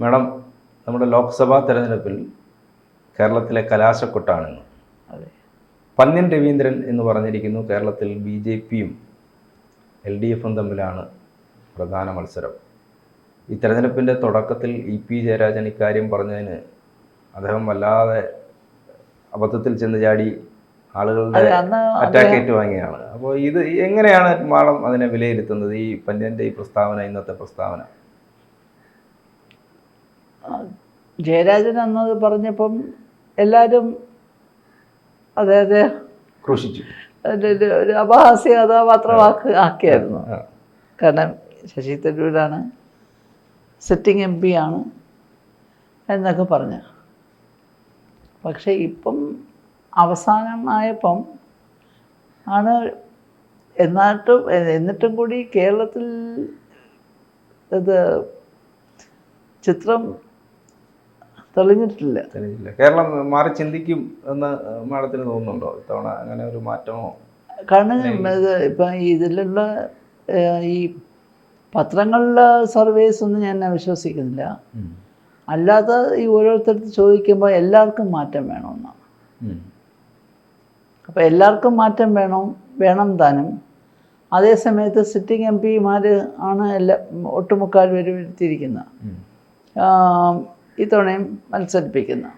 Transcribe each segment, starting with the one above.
Madam നമ്മുടെ ലോക്സഭാ തെരഞ്ഞെടുപ്പിൽ കേരളത്തിലെ കലാശക്കൊട്ടാണെന്ന് അതെ. പന്ന്യൻ രവീന്ദ്രൻ എന്ന് പറഞ്ഞിരിക്കുന്നു കേരളത്തിൽ ബി ജെ പിയും എൽ ഡി എഫും തമ്മിലാണ് പ്രധാന മത്സരം. ഈ തെരഞ്ഞെടുപ്പിന്റെ തുടക്കത്തിൽ ഇ പി ജയരാജൻ ഇക്കാര്യം പറഞ്ഞതിന് അദ്ദേഹം വല്ലാതെ അബദ്ധത്തിൽ ചെന്ന് ചാടി ആളുകളുടെ അറ്റാക്ക് ഏറ്റുവാങ്ങിയാണ് അപ്പോൾ ഇത് എങ്ങനെയാണ് മാളം അതിനെ വിലയിരുത്തുന്നത്? ഈ പന്ന്യന്റെ ഈ പ്രസ്താവന ഇന്നത്തെ പ്രസ്താവന? ജയരാജൻ അന്നത് പറഞ്ഞപ്പം എല്ലാവരും അതായത് ക്രൂശിച്ചു. ഒരു അപഹാസ്യ കഥാപാത്രമാക്കി ആക്കിയായിരുന്നു. കാരണം ശശി തരൂരാണ് സിറ്റിംഗ് എം പി ആണ് എന്നൊക്കെ പറഞ്ഞു. പക്ഷേ ഇപ്പം അവസാനമായപ്പം ആണ് എന്നിട്ടും എന്നിട്ടും കൂടി കേരളത്തിൽ ഇത് ചിത്രം തെളിഞ്ഞിട്ടില്ല. തെളിഞ്ഞില്ല കേരളം മാറി ചിന്തിക്കും എന്ന് മാഡത്തിന് തോന്നുന്നുണ്ടോ? ഇത്തവണ അങ്ങനെ ഒരു മാറ്റമോ? കാരണം ഇപ്പൊ ഇതിലുള്ള ഈ പത്രങ്ങളിലെ സർവേസ് ഒന്നും ഞാൻ വിശ്വസിക്കുന്നില്ല അല്ലാതെ ഈ ഓരോരുത്തർക്ക് ചോദിക്കുമ്പോൾ എല്ലാവർക്കും മാറ്റം വേണമെന്നാണ് അപ്പോൾ എല്ലാവർക്കും മാറ്റം വേണം വേണം താനും. അതേ സമയത്ത് സിറ്റിംഗ് എം പിമാർ ആണ് എല്ലാ ഒട്ടുമുക്കാൽ പേരും വരുത്തിയിരിക്കുന്നത് ഇത്തവണയും മത്സരിപ്പിക്കുന്നു.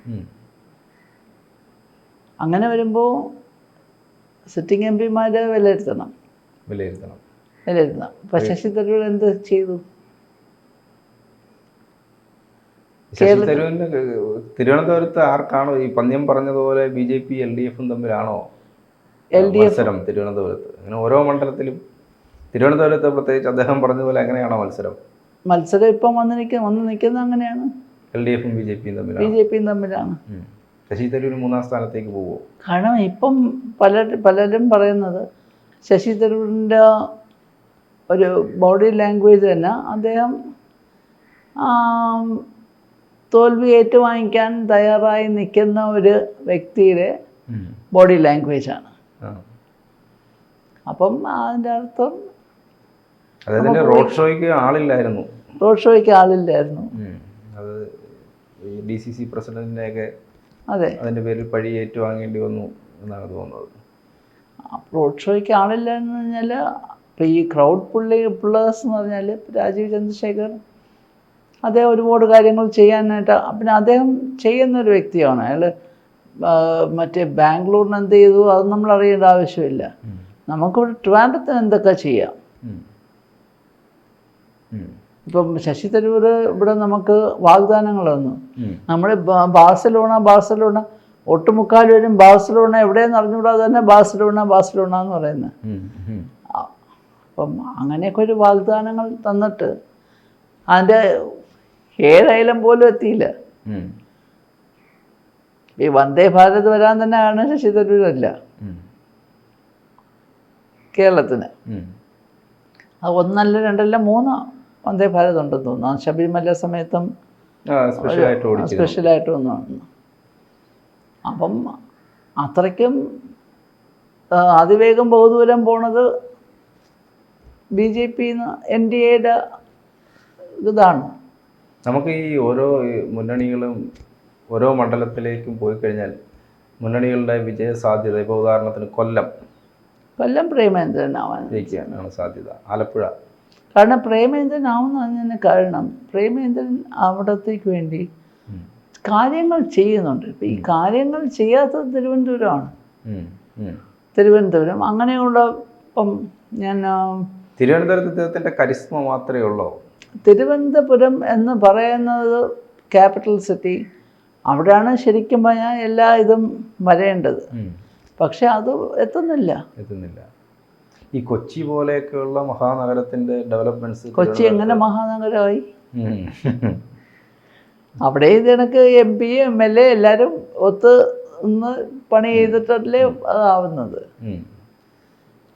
അങ്ങനെ വരുമ്പോൾ സിറ്റിംഗ് എം പിമാരെ വിലയിരുത്തണം. വിലയിരുത്തണം. വിലയിരുത്തണം. ഇപ്പം ശശി തരൂർ എന്ത് ചെയ്തു? തിരുവനന്തപുരത്ത് ആർക്കാണോ ഈ പന്ത്യം പറഞ്ഞതുപോലെ B J P L D എഫും തമ്മിലാണോ എൽ ഡി എഫ്. മത്സരം തിരുവനന്തപുരത്ത്? അങ്ങനെ ഓരോ മണ്ഡലത്തിലും തിരുവനന്തപുരത്ത് പ്രത്യേകിച്ച് അദ്ദേഹം പറഞ്ഞതുപോലെ എങ്ങനെയാണോ മത്സരം? മത്സരം ഇപ്പം വന്ന് നിൽക്കുന്ന വന്ന് നിൽക്കുന്നത് അങ്ങനെയാണ്. എൽ ഡി എഫും ബി ജെ പിയും ബി തമ്മിലാണ്. ജെ പിയും തമ്മിലാണ് ശശി തരൂർ മൂന്നാം സ്ഥാനത്തേക്ക് പോവുമോ കാരണം ഇപ്പം പല പലരും പറയുന്നത് ശശി തരൂരിന്റെ ഒരു ബോഡി ലാംഗ്വേജ് തന്നെ അദ്ദേഹം തോൽവി ഏറ്റുവാങ്ങിക്കാൻ തയ്യാറായി നിൽക്കുന്ന ഒരു വ്യക്തിയുടെ ബോഡി ലാംഗ്വേജാണ്. ആണ് അപ്പം അതിന്റെ അർത്ഥം റോഡ് ഷോയ്ക്ക് ആളില്ലായിരുന്നു. റോഡ് ഷോയ്ക്ക് ആളില്ലായിരുന്നു. അത് ഈ ഡി സി സി പ്രസിഡന്റിനെയൊക്കെ അതെ. അതിന്റെ പേരിൽ പഴി ഏറ്റുവാങ്ങേണ്ടി വന്നു എന്നാണ് തോന്നുന്നത്. റോഡ് ഷോയ്ക്ക് ആളില്ല എന്ന് പറഞ്ഞാൽ ഇപ്പം ഈ ക്രൗഡ് പുള്ളി പുള്ളേഴ്സ് എന്ന് പറഞ്ഞാൽ രാജീവ് ചന്ദ്രശേഖർ അദ്ദേഹം ഒരുപാട് കാര്യങ്ങൾ ചെയ്യാനായിട്ട് പിന്നെ അദ്ദേഹം ചെയ്യുന്ന ഒരു വ്യക്തിയാണ്. അയാൾ മറ്റേ ബാംഗ്ലൂരിന് എന്ത് ചെയ്തു അത് നമ്മൾ അറിയേണ്ട ആവശ്യമില്ല. നമുക്കിവിടെ ട്രാൻഡത്തിന് എന്തൊക്കെ ചെയ്യാം. ഇപ്പം ശശി തരൂർ ഇവിടെ നമുക്ക് വാഗ്ദാനങ്ങൾ തന്നു ഉം. നമ്മൾ ബാഴ്സലോണ ബാഴ്സലോണ ഒട്ടുമുക്കാലും ബാഴ്സലോണ എവിടെയെന്ന് അറിഞ്ഞുകൂടാതെ തന്നെ ബാഴ്സലോണ ബാഴ്സലോണ എന്ന് പറയുന്നത്. അപ്പം അങ്ങനെയൊക്കെ ഒരു വാഗ്ദാനങ്ങൾ തന്നിട്ട് അതിന്റെ ഏഴയലം പോലും എത്തിയില്ല ഈ വന്ദേ ഭാരത് വരാൻ തന്നെയാണ് ശശി തരൂരല്ല. കേരളത്തിന്. അത് ഒന്നല്ല രണ്ടല്ല മൂന്ന് വന്ദേ ഭാരത് ഉണ്ടെന്ന് തോന്നുന്നു ശബരിമല സമയത്തും സ്പെഷ്യലായിട്ട് ഒന്ന് അപ്പം അത്രയ്ക്കും അതിവേഗം ബഹുദൂരം പോണത് B J P N D എയുടെ ഇതാണ്. നമുക്ക് ഈ ഓരോ മുന്നണികളും ഓരോ മണ്ഡലത്തിലേക്കും പോയി കഴിഞ്ഞാൽ മുന്നണികളുടെ വിജയ സാധ്യത ഇപ്പോൾ ഉദാഹരണത്തിന് കൊല്ലം കൊല്ലം പ്രേമേന്ദ്രനാവാൻ ജയിക്കാനാണ് സാധ്യത. ആലപ്പുഴ. കാരണം പ്രേമേന്ദ്രൻ ആവുന്നതിന് കാരണം പ്രേമേന്ദ്രൻ അവിടത്തേക്ക് വേണ്ടി കാര്യങ്ങൾ ചെയ്യുന്നുണ്ട്. ഇപ്പം ഈ കാര്യങ്ങൾ ചെയ്യാത്തത് തിരുവനന്തപുരമാണ്. തിരുവനന്തപുരം അങ്ങനെയുള്ള ഇപ്പം ഞാൻ തിരുവനന്തപുരത്ത് കരിസ്മ മാത്രമേ ഉള്ളൂ? തിരുവനന്തപുരം എന്ന് പറയുന്നത് ക്യാപിറ്റൽ സിറ്റി. അവിടെയാണ് ശരിക്കും പറഞ്ഞാൽ എല്ലാ ഇതും വരേണ്ടത്. പക്ഷെ അത് എത്തുന്നില്ല. എത്തുന്നില്ല. ഈ കൊച്ചി പോലെയൊക്കെയുള്ള മഹാനഗരത്തിന്റെ ഡെവലപ്മെന്റ്സ് കൊച്ചി എങ്ങനെ മഹാനഗരമായി? അവിടെ ഇത് കണക്ക് M P M L A എല്ലാവരും ഒത്ത് ഒന്ന് പണി ചെയ്തിട്ടല്ലേ അതാവുന്നത്.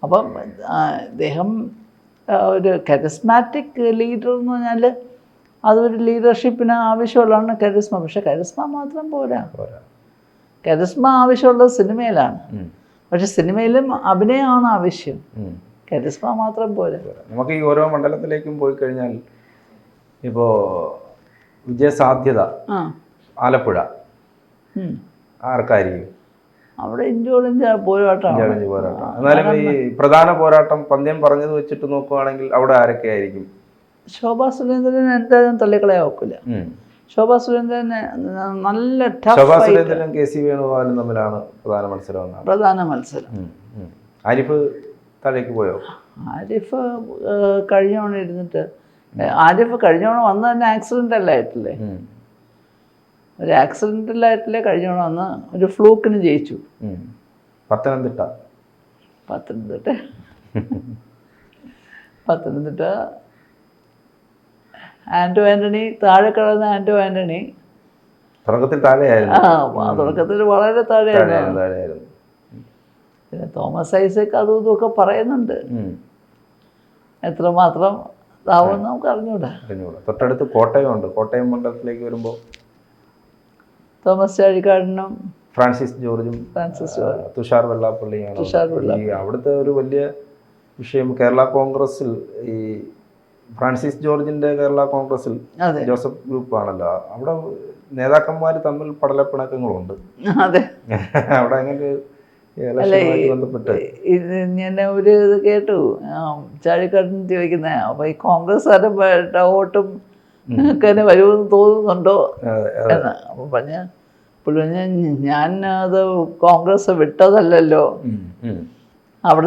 അപ്പം അദ്ദേഹം ഒരു കരിസ്മാറ്റിക് ലീഡർ എന്ന് പറഞ്ഞാൽ അതൊരു ലീഡർഷിപ്പിന് ആവശ്യമുള്ളതാണ് കരിസ്മ പക്ഷെ കരിസ്മ മാത്രം പോരാ. കരിസ്മ ആവശ്യമുള്ളത് സിനിമയിലാണ്. പക്ഷെ സിനിമയിലും അഭിനയമാണ് ആവശ്യം. കരിസ്മ മാത്രം പോലെ നമുക്ക് ഈ ഓരോ മണ്ഡലത്തിലേക്കും പോയി കഴിഞ്ഞാൽ ഇപ്പോൾ വിജയസാധ്യത ആലപ്പുഴ. ആർക്കായിരിക്കും? അവിടെ ഇഞ്ചോടിഞ്ച പോരാട്ടമാണ് പോരാട്ടം എന്നാലും ഈ പ്രധാന പോരാട്ടം പന്ത്യം പറഞ്ഞത് വെച്ചിട്ട് നോക്കുവാണെങ്കിൽ അവിടെ ആരൊക്കെ ആയിരിക്കും? ശോഭാ സുരേന്ദ്രൻ എന്തായാലും ഉം. ശോഭാ സുരേന്ദ്രൻ നല്ല ശോഭാ സുരേന്ദ്രനും കെ സി വേണുഗോപാലും തമ്മിലാണ് പ്രധാന മത്സരം എന്നാണ് പ്രധാന മത്സരം. ആരിഫ് താഴേക്ക് പോയോ? ആരിഫ് കഴിഞ്ഞ കഴിഞ്ഞോണം ഇരുന്നിട്ട്. ആരിഫ് ആരിഫ് കഴിഞ്ഞോണം വന്ന് തന്നെ ആക്സിഡന്റ് അല്ലായിട്ടില്ലേ ഒരു ആക്സിഡന്റലായിട്ടില്ലേ കഴിഞ്ഞോണം വന്ന് ഒരു ഫ്ലൂക്കിന് ജയിച്ചു. പത്തനംതിട്ട. പത്തനംതിട്ട. പത്തനംതിട്ട ആന്റോ ആന്റണി താഴെ കിടന്ന ആന്റോ ആന്റണി തുടക്കത്തിൽ താഴെയായിരുന്നു. ആ തുടക്കത്തിൽ വളരെ താഴെയായിരുന്നു. പിന്നെ തോമസ് ഐസക് അതും ഇതൊക്കെ പറയുന്നുണ്ട്. എത്രമാത്രം ഇതാവുമെന്ന് നമുക്ക് അറിഞ്ഞൂടാ. അറിഞ്ഞൂടാ. തൊട്ടടുത്ത് കോട്ടയമുണ്ട് കോട്ടയം മണ്ഡലത്തിലേക്ക് വരുമ്പോൾ തോമസ് ചാഴിക്കാടിനും ഫ്രാൻസിസ് ജോർജും ഫ്രാൻസിസ് തുഷാർ വെള്ളാപ്പള്ളിയാണ് തുഷാർ ഈ അവിടുത്തെ ഒരു വലിയ വിഷയം കേരള കോൺഗ്രസിൽ ഈ ഫ്രാൻസിസ് ജോർജിന്റെ കേരള കോൺഗ്രസിൽ ജോസഫ് ഗ്രൂപ്പ് ആണല്ലോ അവിടെ നേതാക്കന്മാർ തമ്മിൽ പടലപ്പിണക്കങ്ങളുണ്ട്. അതെ. അവിടെ അങ്ങനെ ഞാൻ ഒരു ഇത് കേട്ടു. ചാഴിക്കാട്ടിന് ചോദിക്കുന്ന അപ്പൊ ഈ കോൺഗ്രസ് വോട്ടും ഒക്കെ തന്നെ വരുമെന്ന് തോന്നുന്നുണ്ടോ? അപ്പൊ എന്ന് അപ്പോൾ പറഞ്ഞ പുള്ളി ഞാൻ അത് കോൺഗ്രസ് വിട്ടതല്ലല്ലോ.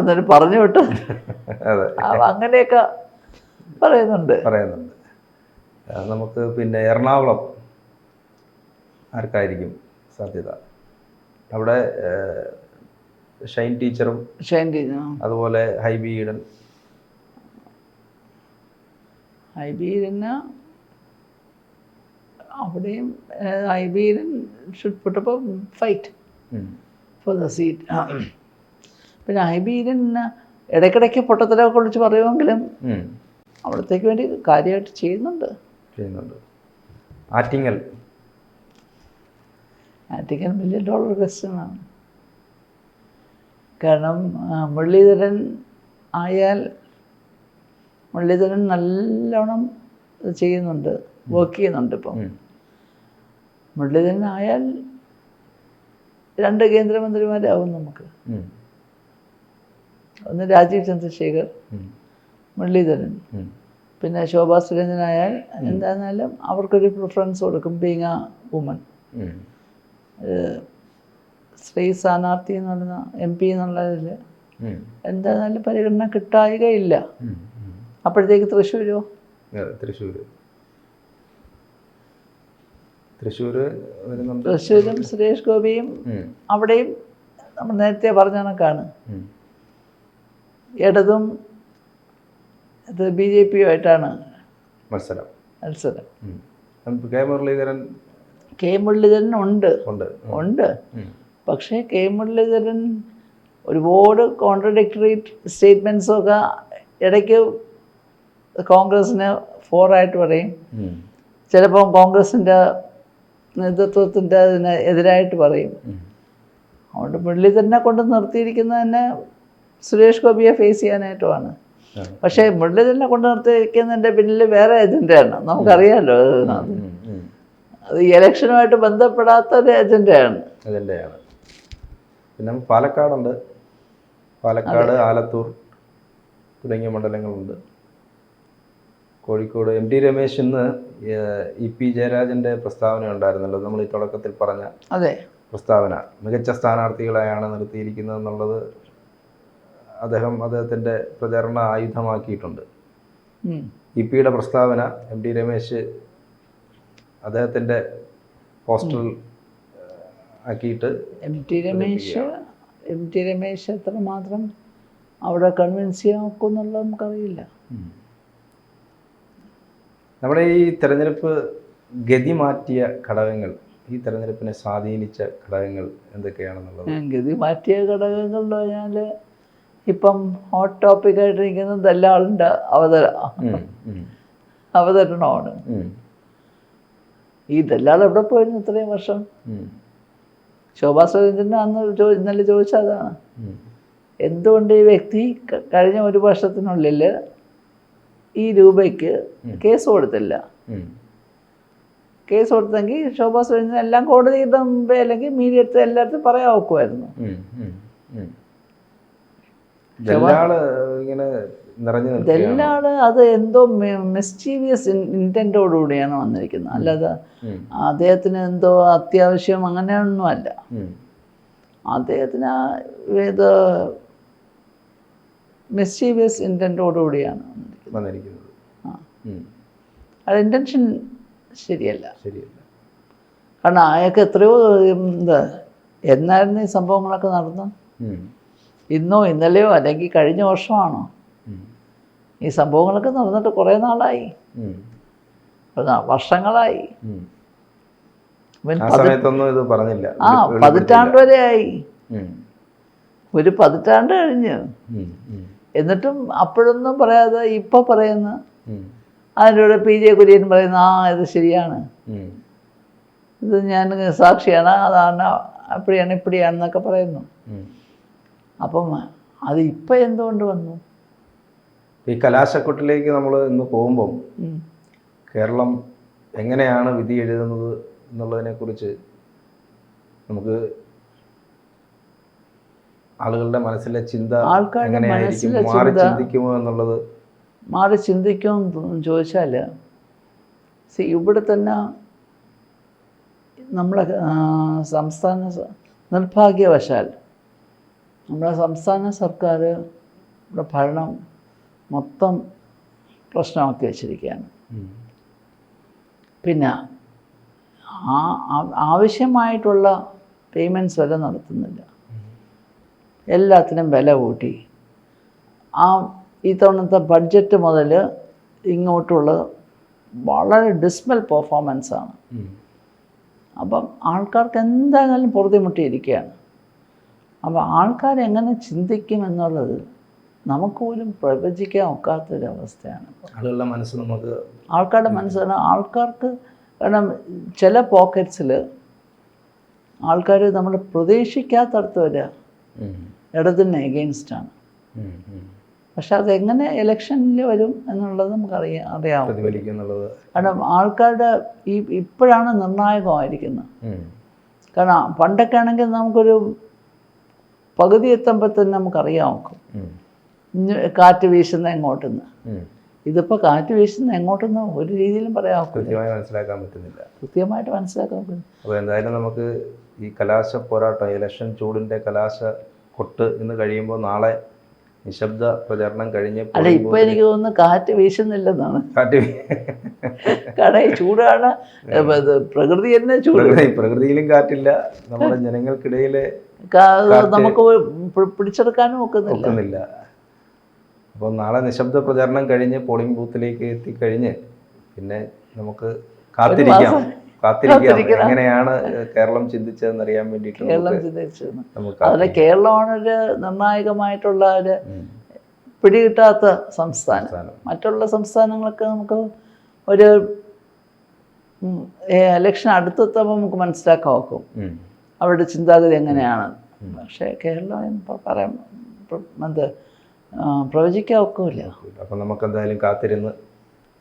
നിന്ന് പറഞ്ഞു വിട്ടു. അപ്പൊ അങ്ങനെയൊക്കെ പറയുന്നുണ്ട്. പറയുന്നുണ്ട്. നമുക്ക് പിന്നെ എറണാകുളം ആർക്കായിരിക്കും സാധ്യത? അവിടെ ഷൈൻ ടീച്ചറും ഷൈൻ ടീച്ചറും അതുപോലെ ഹൈബി ഈഡൻ. ഐബീരന് അവിടെയും ഐബീരൻ ഷുഡ് പുട്ടപ്പോൾ ഫൈറ്റ് ഫോർ ദ സീറ്റ് പിന്നെ ഐബീരൻ ഇടയ്ക്കിടയ്ക്ക് പൊട്ടത്തരൊക്കെ വിളിച്ച് പറയുമെങ്കിലും. അവിടത്തേക്ക് വേണ്ടി കാര്യമായിട്ട് ചെയ്യുന്നുണ്ട്. ചെയ്യുന്നുണ്ട്. ആറ്റിങ്ങൽ. ആറ്റിങ്ങൽ മില്യൺ ഡോളർ ക്വസ്റ്റ്യനാണ് കാരണം മുരളീധരൻ ആയാൽ മുരളീധരൻ നല്ലോണം ചെയ്യുന്നുണ്ട് വർക്ക് ചെയ്യുന്നുണ്ട് ഇപ്പം. മുരളീധരൻ ആയാൽ രണ്ട് കേന്ദ്രമന്ത്രിമാരാവും നമുക്ക്. ഒന്ന് രാജീവ് ചന്ദ്രശേഖർ. മുരളീധരൻ. പിന്നെ ശോഭാ സുരേന്ദ്രനായാൽ എന്തായിരുന്നാലും അവർക്കൊരു പ്രിഫറൻസ് കൊടുക്കും ബീങ് എ വുമൺ. സ്ത്രീ സ്ഥാനാർത്ഥി എന്ന് പറയുന്ന എം പി എന്നുള്ളതിൽ. എന്തായിരുന്നാലും പരിഗണന കിട്ടായികയില്ല. അപ്പോഴത്തേക്ക് തൃശ്ശൂരോ? തൃശ്ശൂര്. വരുന്നുണ്ട്. തൃശ്ശൂരും സുരേഷ് ഗോപിയും അവിടെയും നമ്മൾ നേരത്തെ പറഞ്ഞ കണക്കാണ്. ഇടതും ഇത് ബി ജെ പിയുമായിട്ടാണ് മത്സരം. മത്സരം. കെ മുരളീധരൻ കെ മുരളീധരൻ ഉണ്ട്. ഉണ്ട്. പക്ഷേ കെ മുരളീധരൻ ഒരുപാട് കോൺട്രഡിക്ടറി സ്റ്റേറ്റ്മെന്റ്സൊക്കെ ഇടയ്ക്ക് കോൺഗ്രസ്സിന് ഫോറായിട്ട് പറയും. ചിലപ്പോൾ കോൺഗ്രസിന്റെ നേതൃത്വത്തിന്റെ അതിന് എതിരായിട്ട് പറയും. അതുകൊണ്ട് മുരളീധരനെ കൊണ്ട് നിർത്തിയിരിക്കുന്നത് തന്നെ സുരേഷ് ഗോപിയെ ഫേസ് ചെയ്യാനായിട്ടുമാണ്. പക്ഷേ മുരളീധരനെ കൊണ്ടു നിർത്തിയിരിക്കുന്നതിന്റെ പിന്നിൽ വേറെ അജണ്ടയാണ് നമുക്കറിയാമല്ലോ അത് ഇലക്ഷനുമായിട്ട് ബന്ധപ്പെടാത്ത ഒരു അജണ്ടയാണ് അതിന്റെയാണ് പിന്നെ പാലക്കാടുണ്ട്. പാലക്കാട് ആലത്തൂർ തുടങ്ങിയ മണ്ഡലങ്ങളുണ്ട്. കോഴിക്കോട് എം ടി രമേശ് ഇന്ന് ഇ പി ജയരാജന്റെ പ്രസ്താവന ഉണ്ടായിരുന്നല്ലോ. നമ്മൾ ഈ തുടക്കത്തിൽ പറഞ്ഞ അതെ. പ്രസ്താവന. മികച്ച സ്ഥാനാർത്ഥികളെയാണ് നിർത്തിയിരിക്കുന്നത് എന്നുള്ളത് അദ്ദേഹം അദ്ദേഹത്തിന്റെ പ്രചരണ ആയുധമാക്കിയിട്ടുണ്ട്. ഇ പിയുടെ പ്രസ്താവന എം ഡി രമേശ് അദ്ദേഹത്തിന്റെ പോസ്റ്ററിൽ ആക്കിയിട്ട് M T Ramesh M T Ramesh എത്രമാത്രം അവിടെ കൺവിൻസ് ചെയ്യാൻ നമുക്കറിയില്ല. നമ്മുടെ ഈ തെരഞ്ഞെടുപ്പ് ഗതി മാറ്റിയ ഘടകങ്ങൾ ഈ തെരഞ്ഞെടുപ്പിനെ സ്വാധീനിച്ച ഘടകങ്ങൾ എന്തൊക്കെയാണെന്നുള്ളത്? ഗതി മാറ്റിയ ഘടകങ്ങൾ എന്ന് പറഞ്ഞാൽ ഇപ്പം ഹോട്ട് ടോപ്പിക് നിൽക്കുന്നത് ദല്ലാളിന്റെ അവതര അവതരണമാണ്. ഈ ദല്ലാൾ എവിടെ പോയിരുന്നു ഇത്രയും വർഷം? ശോഭാ സുരേന്ദ്രൻ അന്ന് ചോ ഇന്നലെ ചോദിച്ചതാണ് അതാണ്. എന്തുകൊണ്ട് ഈ വ്യക്തി കഴിഞ്ഞ ഒരു വർഷത്തിനുള്ളിൽ ഈ രൂപയ്ക്ക് കേസ് കൊടുത്തില്ല? കേസ് കൊടുത്തെങ്കിൽ ശോഭാ സുരേന്ദ്രൻ എല്ലാം കോടതിയുടെ മുമ്പേ അല്ലെങ്കിൽ മീഡിയ എടുത്ത് എല്ലായിടത്തും പറയാൻ ഒക്കുമായിരുന്നു. ദല്ലാൾ ഇങ്ങനെ നിറഞ്ഞു അത് എന്തോ മിസ്റ്റീവിയസ് ഇന്റന്റോടുകൂടിയാണ് വന്നിരിക്കുന്നത്. അല്ലാതെ അദ്ദേഹത്തിന് എന്തോ അത്യാവശ്യം അങ്ങനെയൊന്നുമല്ല. അദ്ദേഹത്തിന് ഇത് മിസ്റ്റീവിയസ് ഇന്റന്റോടുകൂടിയാണ് വന്നിരിക്കുന്നത്. ആ. അത് ഇന്റൻഷൻ ശരിയല്ല. ശരിയല്ല. കാരണം അയാൾക്ക് എത്രയോ എന്താ എന്നായിരുന്നു ഈ സംഭവങ്ങളൊക്കെ നടന്നത്? ഇന്നോ ഇന്നലെയോ അല്ലെങ്കിൽ കഴിഞ്ഞ വർഷമാണോ? ഈ സംഭവങ്ങളൊക്കെ നടന്നിട്ട് കുറേ നാളായി. വർഷങ്ങളായി. ഇത് പറഞ്ഞില്ല. ആ പതിറ്റാണ്ട് വരെ ആയി. ഒരു പതിറ്റാണ്ട് കഴിഞ്ഞ്. എന്നിട്ടും അപ്പോഴൊന്നും പറയാതെ ഇപ്പൊ പറയുന്ന. കൂടെ പി ജെ കുര്യൻ പറയുന്ന ആ ഇത് ശരിയാണ്. ഇത് ഞാൻ സാക്ഷിയാണ് അതാണ് അപ്പടിയാണ് ഇപ്പടിയാണെന്നൊക്കെ പറയുന്നു. അപ്പം അത് ഇപ്പം എന്തുകൊണ്ട് വന്നു? ഈ കലാശക്കൊട്ടിലേക്ക് നമ്മൾ ഇന്ന് പോകുമ്പം കേരളം എങ്ങനെയാണ് വിധി എഴുതുന്നത് എന്നുള്ളതിനെക്കുറിച്ച് നമുക്ക് ആളുകളുടെ മനസ്സിലെ ചിന്ത എങ്ങനെയായിരിക്കും? മാറി ചിന്തിക്കുമോ എന്നുള്ളത്? മാറി ചിന്തിക്കുമെന്ന് ചോദിച്ചാൽ സി ഇവിടെ തന്നെ നമ്മളെ സംസ്ഥാന നിർഭാഗ്യവശാൽ നമ്മുടെ സംസ്ഥാന സർക്കാർ ഇവിടെ ഭരണം മൊത്തം പ്രശ്നമാക്കി വെച്ചിരിക്കുകയാണ്. പിന്നെ ആ ആവശ്യമായിട്ടുള്ള പേയ്മെന്റ്സ് വരെ നടത്തുന്നില്ല. എല്ലാത്തിനും വില കൂട്ടി. ആ ഈ തവണത്തെ ബഡ്ജറ്റ് മുതൽ ഇങ്ങോട്ടുള്ള വളരെ ഡിസ്മൽ പെർഫോമൻസാണ് ആണ്. അപ്പം ആൾക്കാർക്ക് എന്തായാലും പൊറുതിമുട്ടിയിരിക്കുകയാണ്. അപ്പോൾ ആൾക്കാരെങ്ങനെ ചിന്തിക്കും എന്നുള്ളത് നമുക്ക് പോലും പ്രവചിക്കാൻ ഒക്കാത്തൊരവസ്ഥയാണ്. ആളുകളുടെ മനസ്സ് നമുക്ക് ആൾക്കാരുടെ മനസ്സാണ് ആൾക്കാർക്ക് കാരണം ചില പോക്കറ്റ്സിൽ ആൾക്കാർ നമ്മൾ പ്രതീക്ഷിക്കാത്തടത്ത് വരിക. ഇടതിന് എഗെയിൻസ്റ്റാണ്. പക്ഷെ അതെങ്ങനെ ഇലക്ഷനിൽ വരും എന്നുള്ളത് നമുക്കറിയാം അറിയാം കാരണം ആൾക്കാരുടെ ഈ ഇപ്പോഴാണ് നിർണായകമായിരിക്കുന്നത്. കാരണം പണ്ടൊക്കെ ആണെങ്കിൽ നമുക്കൊരു പകുതി എത്തുമ്പോൾ തന്നെ നമുക്കറിയാം നോക്കും കാറ്റ് വീശുന്ന എങ്ങോട്ടെന്ന്. നിന്ന് ഇതിപ്പോൾ കാറ്റ് വീശുന്ന എങ്ങോട്ടെന്ന് ഒരു രീതിയിലും പറയാൻ കൃത്യമായി മനസ്സിലാക്കാൻ പറ്റുന്നില്ല. കൃത്യമായിട്ട് മനസ്സിലാക്കാൻ പറ്റുന്നു അപ്പോൾ എന്തായാലും നമുക്ക് ഈ കലാശ പോരാട്ടം ഇലക്ഷൻ ചൂടിന്റെ കലാശ കൊട്ട് എന്ന് കഴിയുമ്പോൾ നാളെ നിശബ്ദ പ്രചരണം കഴിഞ്ഞ് അല്ല ഇപ്പൊ എനിക്ക് തോന്നുന്നു കാറ്റ് വീശുന്നില്ലെന്നാണ്. കാറ്റ് കാരണം ഈ ചൂടാണ് പ്രകൃതി തന്നെ ചൂട്. പ്രകൃതിയിലും കാറ്റില്ല. നമ്മുടെ ജനങ്ങൾക്കിടയിലെ നമുക്ക് പിടിച്ചെടുക്കാനും ഒക്കുന്നില്ല. അപ്പോൾ നാളെ നിശബ്ദ പ്രചരണം കഴിഞ്ഞ് പോളിംഗ് ബൂത്തിലേക്ക് എത്തിക്കഴിഞ്ഞ് പിന്നെ നമുക്ക് കാത്തിരിക്കാം. മാസം കാത്തിരിക്കാം എങ്ങനെയാണ് കേരളം ചിന്തിച്ചതെന്ന് അറിയാൻ വേണ്ടിയിട്ട് കേരളം ചിന്തിച്ചത് കാത്തിരിക്കാം. കേരളമാണ് ഒരു നിർണായകമായിട്ടുള്ള ഒരു. പിടികിട്ടാത്ത സംസ്ഥാനം. മറ്റുള്ള സംസ്ഥാനങ്ങളൊക്കെ നമുക്ക് ഒരു ഇലക്ഷൻ അടുത്തെത്തുമ്പോൾ നമുക്ക് മനസ്സിലാക്കാൻ നോക്കും. അവരുടെ ചിന്താഗതി എങ്ങനെയാണ്? പക്ഷേ കേരളം പറയാം പറയാൻ എന്ത് പ്രവചിക്കാൻ ഒക്കില്ല. അപ്പം നമുക്ക് എന്തായാലും കാത്തിരുന്ന്